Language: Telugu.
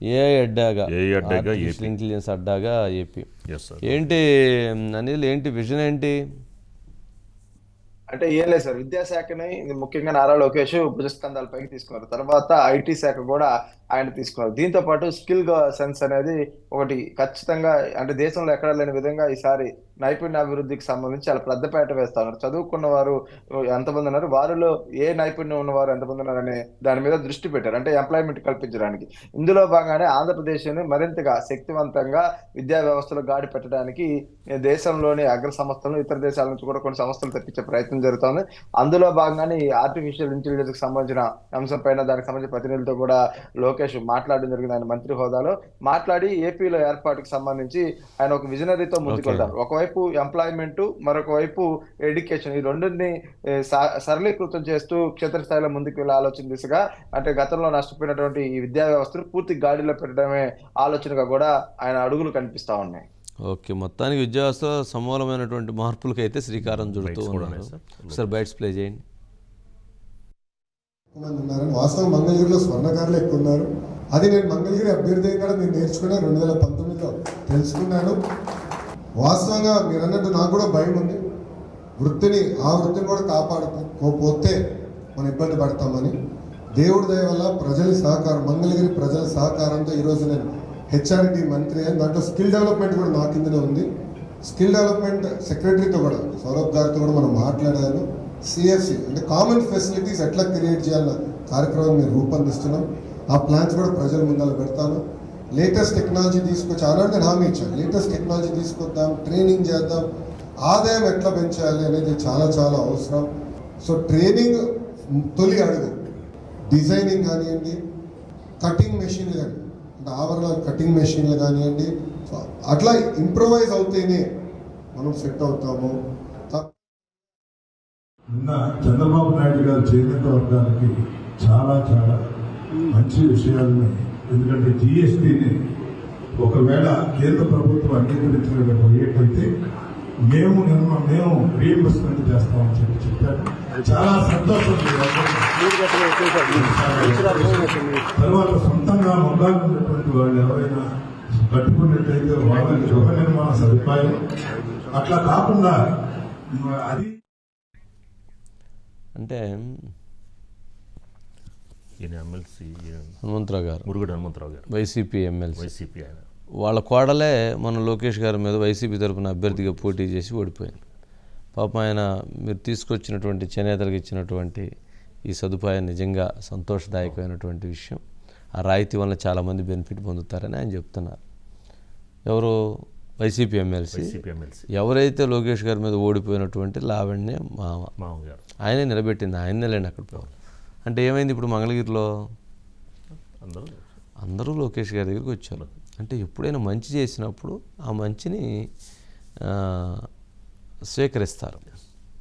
ఏ అడ్డాగా? ఏ అడ్డాగా? ఆర్టిఫిషియల్ ఇంటెలిజెన్స్ అడ్డాగా ఏపీ. ఏంటి అనిల్ ఏంటి విజన్ ఏంటి? అంటే ఏం లేదు సార్ విద్యాశాఖని ముఖ్యంగా నారా లోకేష్ భుజస్కంధాల పైకి తీసుకున్నారు. తర్వాత ఐటీ శాఖ కూడా ఆయన తీసుకున్నారు. దీంతో పాటు స్కిల్ సెన్స్ అనేది ఒకటి ఖచ్చితంగా అంటే దేశంలో ఎక్కడ లేని విధంగా ఈసారి నైపుణ్యాభివృద్ధికి సంబంధించి చాలా పెద్దపేట వేస్తా ఉన్నారు చదువుకున్న వారు ఎంతమంది ఉన్నారు? వారిలో ఏ నైపుణ్యం ఉన్నవారు ఎంతమంది ఉన్నారు అనే దాని మీద దృష్టి పెట్టారు. అంటే ఎంప్లాయ్మెంట్ కల్పించడానికి. ఇందులో భాగంగానే ఆంధ్రప్రదేశ్ని మరింతగా శక్తివంతంగా విద్యా వ్యవస్థలో గాడి పెట్టడానికి దేశంలోని అగ్ర సంస్థలు ఇతర దేశాల నుంచి కూడా కొన్ని సంస్థలు తెప్పించే ప్రయత్నం జరుగుతోంది. అందులో భాగంగానే ఈ ఆర్టిఫిషియల్ ఇంటెలిజెన్స్కి సంబంధించిన అంశం పైన దానికి సంబంధించిన ప్రతినిధులతో కూడా లోకేష్ మాట్లాడడం జరిగింది. ఆయన మంత్రి హోదాలో మాట్లాడి ఏపీలో ఏర్పాటుకి సంబంధించి ఆయన ఒక విజనరీతో ముందుకు Okay. వెళ్తారు ఒకవైపు ఎంప్లాయ్మెంట్ మరొక వైపు ఎడ్యుకేషన్. ఈ రెండింటిని సరళీకృతం చేస్తూ క్షేత్రస్థాయిలో ముందుకు వెళ్ళే ఆలోచన దిశగా అంటే గతంలో నష్టపోయినటువంటి ఈ విద్యా వ్యవస్థను పూర్తి గాడిలో పెట్టడమే ఆలోచనగా కూడా ఆయన అడుగులు కనిపిస్తా ఉన్నాయి. ఓకే. మొత్తానికి విద్యా వ్యవస్థ సమూలమైనటువంటి మార్పులకి అయితే శ్రీకారం చుడుతూ ఉన్నారు. సార్. బైట్స్ ప్లే చేయండి. మంది ఉన్నారని వాస్తవం మంగళగిరిలో స్వర్ణకారులు ఎక్కువ ఉన్నారు అది నేను మంగళగిరి అభ్యర్థి కూడా నేను నేర్చుకున్నాను రెండు వేల పంతొమ్మిదిలో తెలుసుకున్నాను. వాస్తవంగా మీరు అన్నట్టు నాకు కూడా భయం ఉంది. వృత్తిని ఆ వృత్తిని కూడా కాపాడుకోకపోతే మనం ఇబ్బంది పడతామని. దేవుడి దయ వల్ల ప్రజల సహకారం మంగళగిరి ప్రజల సహకారంతో ఈరోజు నేను హెచ్ఆర్డి మంత్రి అని దాంట్లో స్కిల్ డెవలప్మెంట్ కూడా నా కిందనే ఉంది. స్కిల్ డెవలప్మెంట్ సెక్రటరీతో కూడా సౌరభ్ గారితో కూడా మనం మాట్లాడాను. సిఎఫ్సి అంటే కామన్ ఫెసిలిటీస్ ఎట్లా క్రియేట్ చేయాలన్న కార్యక్రమం మేము రూపొందిస్తున్నాం. ఆ ప్లాన్స్ కూడా ప్రజల ముందర పెడతాను. లేటెస్ట్ టెక్నాలజీ తీసుకొచ్చి ఆనాడు నేను హామీ ఇచ్చాను. లేటెస్ట్ టెక్నాలజీ తీసుకొద్దాం ట్రైనింగ్ చేద్దాం. ఆదాయం ఎట్లా పెంచాలి అనేది చాలా చాలా అవసరం. సో ట్రైనింగ్ తొలి అడుగు. డిజైనింగ్ కానివ్వండి కటింగ్ మెషిన్లు కానీ అంటే ఆభరణాలు కటింగ్ మెషిన్లు కానివ్వండి. సో అట్లా ఇంప్రూవైజ్ అవుతేనే మనం సెట్ అవుతాము. నిన్న చంద్రబాబు నాయుడు గారు చేనేత వర్గానికి చాలా చాలా మంచి విషయాలని ఎందుకంటే జిఎస్టీని ఒకవేళ కేంద్ర ప్రభుత్వం అంగీకరించకపోయేటైతే మేము నిన్న మేము రీఎంబర్స్మెంట్ చేస్తామని చెప్పి చెప్పారు. చాలా సంతోషం తర్వాత సొంతంగా మొగ్గాలు ఉన్నటువంటి వాళ్ళు ఎవరైనా కట్టుకున్నట్టయితే వాళ్ళకి గృహ నిర్మాణ సదుపాయం. అట్లా కాకుండా అది అంటే ఈయన ఎమ్మెల్సీ హనుమంతరావు గారు. మురుగుడు హనుమంతరావు గారు. YCP MLC. వైసీపీ ఆయన. వాళ్ళ కోడలే మన లోకేష్ గారి మీద వైసీపీ తరపున అభ్యర్థిగా పోటీ చేసి ఓడిపోయింది. పాపం ఆయన మీరు తీసుకొచ్చినటువంటి చేనేతలకు ఇచ్చినటువంటి ఈ సదుపాయం నిజంగా సంతోషదాయకమైనటువంటి విషయం. ఆ రాయితీ వల్ల చాలామంది బెనిఫిట్ పొందుతారని ఆయన చెప్తున్నారు. ఎవరు వైసీపీ ఎమ్మెల్సీ. ఎవరైతే లోకేష్ గారి మీద ఓడిపోయినటువంటి లావణ్య మామ. మామగారు. ఆయనే నిలబెట్టింది ఆయనే లేండి అక్కడ అంటే ఏమైంది ఇప్పుడు మంగళగిరిలో? అందరూ అందరూ లోకేష్ గారి దగ్గరికి వచ్చారు. అంటే ఎప్పుడైనా మంచి చేసినప్పుడు ఆ మంచిని స్వీకరిస్తారు.